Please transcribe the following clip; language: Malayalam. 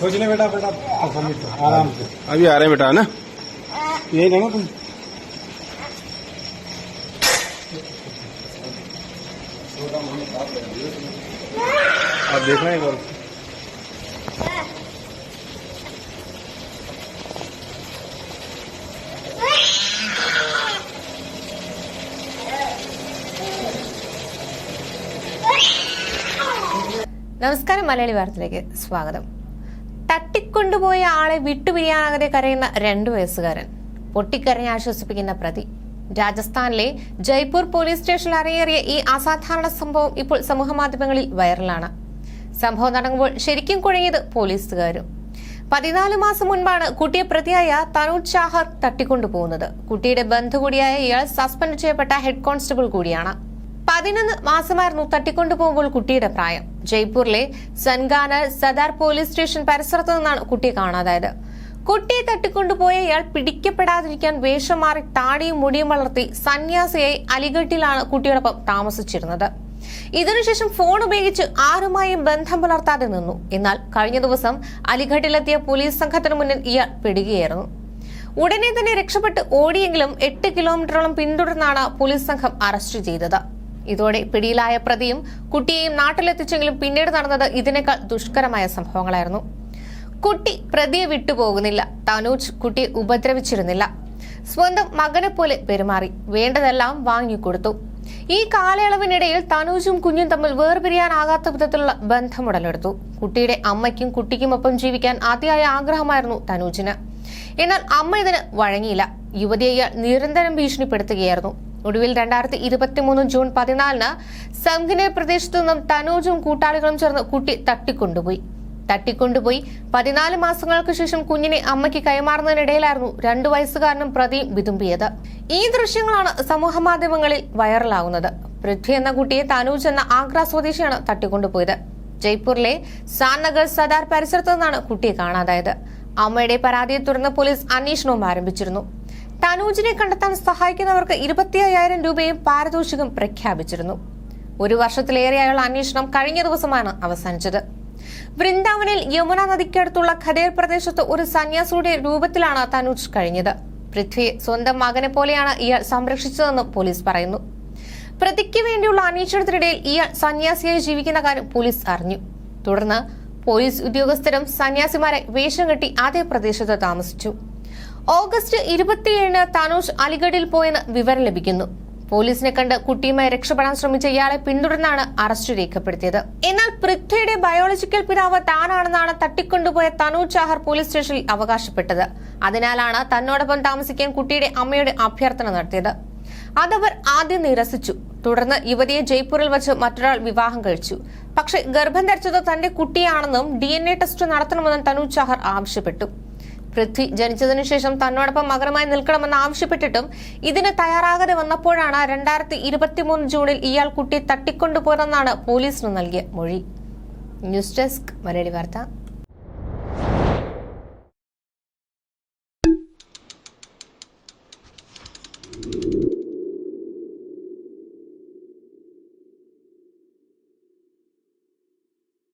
सोच ले बेटा बेटा आराम से। अभी आ रहे हैं बेटा है ना? यही लेना तुम? आप देखना एक बार നമസ്കാരം മലയാളി വാർത്തയിലേക്ക് സ്വാഗതം. തട്ടിക്കൊണ്ടുപോയ ആളെ വിട്ടുപിരിയാനാകാതെ കരയുന്ന രണ്ടു വയസ്സുകാരൻ. പൊട്ടിക്കരഞ്ഞ് ആശ്വസിപ്പിക്കുന്ന പ്രതി. രാജസ്ഥാനിലെ ജയ്പൂർ പോലീസ് സ്റ്റേഷനിൽ അരങ്ങേറിയ ഈ അസാധാരണ സംഭവം ഇപ്പോൾ സമൂഹമാധ്യമങ്ങളിൽ വൈറലാണ്. സംഭവം നടങ്ങുമ്പോൾ ശരിക്കും കുഴങ്ങിയത് പോലീസുകാരും. പതിനാല് മാസം മുൻപാണ് കുട്ടിയെ പ്രതിയായ തനൂജ് ചാഹർ തട്ടിക്കൊണ്ടുപോകുന്നത്. കുട്ടിയുടെ ബന്ധു കൂടിയായ ഇയാൾ സസ്പെൻഡ് ചെയ്യപ്പെട്ട ഹെഡ് കോൺസ്റ്റബിൾ കൂടിയാണ്. പതിനൊന്ന് മാസമായിരുന്നു തട്ടിക്കൊണ്ടുപോകുമ്പോൾ കുട്ടിയുടെ പ്രായം. ജയ്പൂരിലെ സൻഗാനർ സദാർ പോലീസ് സ്റ്റേഷൻ പരിസരത്തു നിന്നാണ് കുട്ടിയെ കാണാതായത്. കുട്ടിയെ തട്ടിക്കൊണ്ടുപോയ ഇയാൾ പിടിക്കപ്പെടാതിരിക്കാൻ വേഷം മാറി താടിയും മുടിയും വളർത്തി സന്യാസിയായി അലിഗട്ടിലാണ് കുട്ടിയോടൊപ്പം താമസിച്ചിരുന്നത്. ഇതിനുശേഷം ഫോൺ ഉപയോഗിച്ച് ആരുമായും ബന്ധം പുലർത്താതെ നിന്നു. എന്നാൽ കഴിഞ്ഞ ദിവസം അലിഗഡിലെത്തിയ പോലീസ് സംഘത്തിന് മുന്നിൽ ഇയാൾ പിടികയായിരുന്നു. ഉടനെ തന്നെ രക്ഷപ്പെട്ട് ഓടിയെങ്കിലും എട്ട് കിലോമീറ്ററോളം പിന്തുടർന്നാണ് പോലീസ് സംഘം അറസ്റ്റ് ചെയ്തത്. ഇതോടെ പിടിയിലായ പ്രതിയും കുട്ടിയെയും നാട്ടിലെത്തിച്ചെങ്കിലും പിന്നീട് നടന്നത് ഇതിനേക്കാൾ ദുഷ്കരമായ സംഭവങ്ങളായിരുന്നു. കുട്ടി പ്രതിയെ വിട്ടുപോകുന്നില്ല. തനൂജ് കുട്ടിയെ ഉപദ്രവിച്ചിരുന്നില്ല. സ്വന്തം മകനെ പോലെ പെരുമാറി. വേണ്ടതെല്ലാം വാങ്ങിക്കൊടുത്തു. ഈ കാലയളവിനിടയിൽ തനൂജും കുഞ്ഞും തമ്മിൽ വേർപിരിയാനാകാത്ത വിധത്തിലുള്ള ബന്ധമുടലെടുത്തു കുട്ടിയുടെ അമ്മയ്ക്കും കുട്ടിക്കുമൊപ്പം ജീവിക്കാൻ അതിയായ ആഗ്രഹമായിരുന്നു തനൂജിന്. എന്നാൽ അമ്മ ഇതിന് വഴങ്ങിയില്ല. യുവതിയെ നിരന്തരം ഭീഷണിപ്പെടുത്തുകയായിരുന്നു. ഒടുവിൽ രണ്ടായിരത്തി ഇരുപത്തിമൂന്ന് ജൂൺ പതിനാലിന് സംഘിനെ പ്രദേശത്തു നിന്നും തനൂജും കൂട്ടാളികളും ചേർന്ന് കുട്ടി തട്ടിക്കൊണ്ടുപോയി. തട്ടിക്കൊണ്ടുപോയി. പതിനാല് മാസങ്ങൾക്ക് ശേഷം കുഞ്ഞിനെ അമ്മയ്ക്ക് കൈമാറുന്നതിനിടയിലായിരുന്നു രണ്ടു വയസ്സുകാരനും പ്രതിയും വിതുമ്പിയത്. ഈ ദൃശ്യങ്ങളാണ് സമൂഹ മാധ്യമങ്ങളിൽ വൈറലാകുന്നത് പൃഥ്വി എന്ന കുട്ടിയെ തനൂജ് എന്ന ആഗ്ര സ്വദേശിയാണ് തട്ടിക്കൊണ്ടുപോയത്. ജയ്പൂരിലെ സാൻനഗർ സദാർ പരിസരത്തു നിന്നാണ് കുട്ടിയെ കാണാതായത്. അമ്മയുടെ പരാതിയെ തുടർന്ന് പോലീസ് അന്വേഷണവും ആരംഭിച്ചിരുന്നു. തനൂജിനെ കണ്ടെത്താൻ സഹായിക്കുന്നവർക്ക് ഇരുപത്തി അയ്യായിരം രൂപയും പാരിതോഷികം പ്രഖ്യാപിച്ചിരുന്നു. ഒരു വർഷത്തിലേറെയായുള്ള അന്വേഷണം കഴിഞ്ഞ ദിവസമാണ് അവസാനിച്ചത്. വൃന്ദാവനിൽ യമുന നദിക്കടുത്തുള്ള ഖദേർ പ്രദേശത്ത് ഒരു സന്യാസിയുടെ രൂപത്തിലാണ് തനൂജ് കഴിഞ്ഞത്. പൃഥ്വിയെ സ്വന്തം മകനെ പോലെയാണ് ഇയാൾ സംരക്ഷിച്ചതെന്ന് പോലീസ് പറയുന്നു. പ്രതിക്ക് വേണ്ടിയുള്ള അന്വേഷണത്തിനിടയിൽ ഇയാൾ സന്യാസിയായി ജീവിക്കുന്ന കാര്യം പോലീസ് അറിഞ്ഞു. തുടർന്ന് പോലീസ് ഉദ്യോഗസ്ഥരും സന്യാസിമാരെ വേഷം കെട്ടി അതേ പ്രദേശത്ത് താമസിച്ചു. ഓഗസ്റ്റ് ഇരുപത്തിയേഴിന് തനൂഷ് അലിഗഡിൽ പോയെന്ന് വിവരം ലഭിക്കുന്നു. പോലീസിനെ കണ്ട് കുട്ടിയുമായി രക്ഷപ്പെടാൻ ശ്രമിച്ച ഇയാളെ പിന്തുടർന്നാണ് അറസ്റ്റ് രേഖപ്പെടുത്തിയത്. എന്നാൽ പൃഥ്വിയുടെ ബയോളജിക്കൽ പിതാവ് താനാണെന്നാണ് തട്ടിക്കൊണ്ടുപോയ തനൂജ് ചാഹർ പോലീസ് സ്റ്റേഷനിൽ അവകാശപ്പെട്ടത്. അതിനാലാണ് തന്നോടൊപ്പം താമസിക്കാൻ കുട്ടിയുടെ അമ്മയുടെ അഭ്യർത്ഥന നടത്തിയത്. അതവർ ആദ്യം നിരസിച്ചു. തുടർന്ന് യുവതിയെ ജയ്പൂരിൽ വെച്ച് മറ്റൊരാൾ വിവാഹം കഴിച്ചു. പക്ഷേ ഗർഭം ധരിച്ചത് തന്റെ കുട്ടിയാണെന്നും ഡി ടെസ്റ്റ് നടത്തണമെന്നും തനൂജ് ചാഹർ ആവശ്യപ്പെട്ടു. പൃഥ്വി ജനിച്ചതിനു ശേഷം തന്നോടൊപ്പം മകനുമായി നിൽക്കണമെന്ന് ആവശ്യപ്പെട്ടിട്ടും ഇതിന് തയ്യാറാകാതെ വന്നപ്പോഴാണ് രണ്ടായിരത്തി ഇരുപത്തിമൂന്ന് ജൂണിൽ ഇയാൾ കുട്ടിയെ തട്ടിക്കൊണ്ടുപോയതെന്നാണ് പോലീസിന് നൽകിയ മൊഴി. ന്യൂസ് ഡെസ്ക് മലയാളി വാർത്ത.